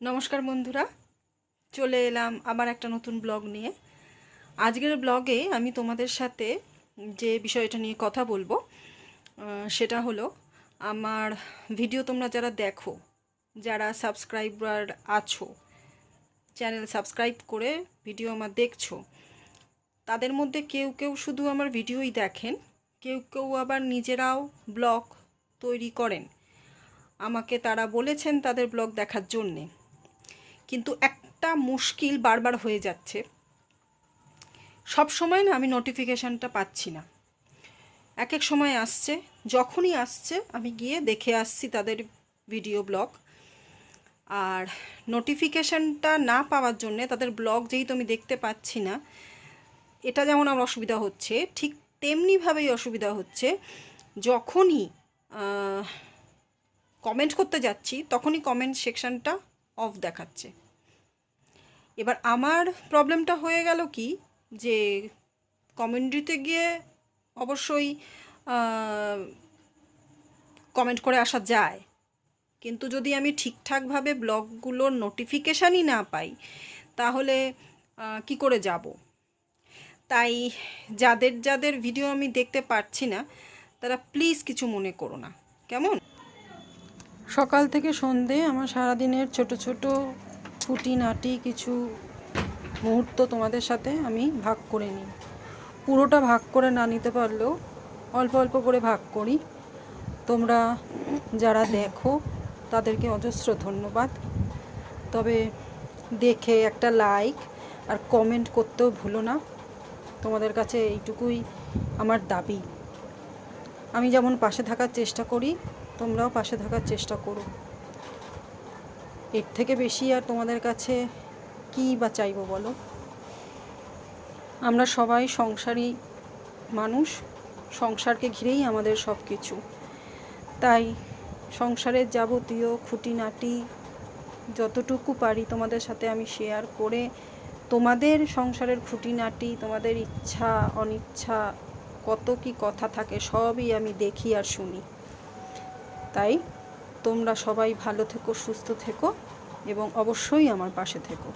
নমস্কার বন্ধুরা। চলে এলাম আবার একটা নতুন ব্লগ নিয়ে। আজকের ব্লগে আমি তোমাদের সাথে যে বিষয়টা নিয়ে কথা বলব সেটা হলো আমার ভিডিও তোমরা যারা দেখো, যারা সাবস্ক্রাইবার আছো, চ্যানেল সাবস্ক্রাইব করে ভিডিও আমার দেখছ, তাদের মধ্যে কেউ কেউ শুধু আমার ভিডিওই দেখেন, কেউ কেউ আবার নিজেরাও ব্লগ তৈরি করেন। আমাকে তারা বলেছেন তাদের ব্লগ দেখার জন্যে। কিন্তু একটা মুশকিল বারবার হয়ে যাচ্ছে। সব সময় না আমি নোটিফিকেশানটা পাচ্ছি না। এক এক সময় আসছে, যখনই আসছে আমি গিয়ে দেখে আসছি তাদের ভিডিও ব্লগ আর নোটিফিকেশানটা না পাওয়ার জন্যে তাদের ব্লগ যেহেতু আমি দেখতে পাচ্ছি না, এটা যেমন আমার অসুবিধা হচ্ছে, ঠিক তেমনিভাবেই অসুবিধা হচ্ছে, যখনই কমেন্ট করতে যাচ্ছি, তখনই কমেন্ট সেকশনটা অফ দেখাচ্ছে। এবার আমার প্রবলেমটা হয়ে গেল কি? যে কমেন্ট্রিতে গিয়ে অবশ্যই কমেন্ট করে আসা যায়। কিন্তু যদি আমি ঠিকঠাকভাবে ব্লগগুলোর নোটিফিকেশানই না পাই, তাহলে কি করে যাব? তাই যাদের যাদের ভিডিও আমি দেখতে পাচ্ছি না, তারা প্লিজ কিছু মনে করো না। কেমন? সকাল থেকে সন্ধে আমার সারাদিনের ছোট ছোট খুঁটিনাটি কিছু মুহূর্ত তোমাদের সাথে আমি ভাগ করে নিই। পুরোটা ভাগ করে না নিতে পারলেও অল্প অল্প করে ভাগ করি। তোমরা যারা দেখো, তাদেরকে অজস্র ধন্যবাদ। তবে দেখে একটা লাইক আর কমেন্ট করতেও ভুলো না। তোমাদের কাছে এইটুকুই আমার দাবি। আমি যেমন পাশে থাকার চেষ্টা করি, তোমরাও পাশে থাকার চেষ্টা করো। এর থেকে বেশি আর তোমাদের কাছে কী বা চাইব বলো? আমরা সবাই সংসারী মানুষ, সংসারকে ঘিরেই আমাদের সব কিছু তাই সংসারের যাবতীয় খুঁটিনাটি যতটুকু পারি তোমাদের সাথে আমি শেয়ার করে তোমাদের সংসারের খুঁটিনাটি, তোমাদের ইচ্ছা, অনিচ্ছা, কত কি কথা থাকে সবই আমি দেখি আর শুনি। তাই তোমরা সবাই ভালো থেকো সুস্থ থেকো এবং অবশ্যই আমার পাশে থেকো।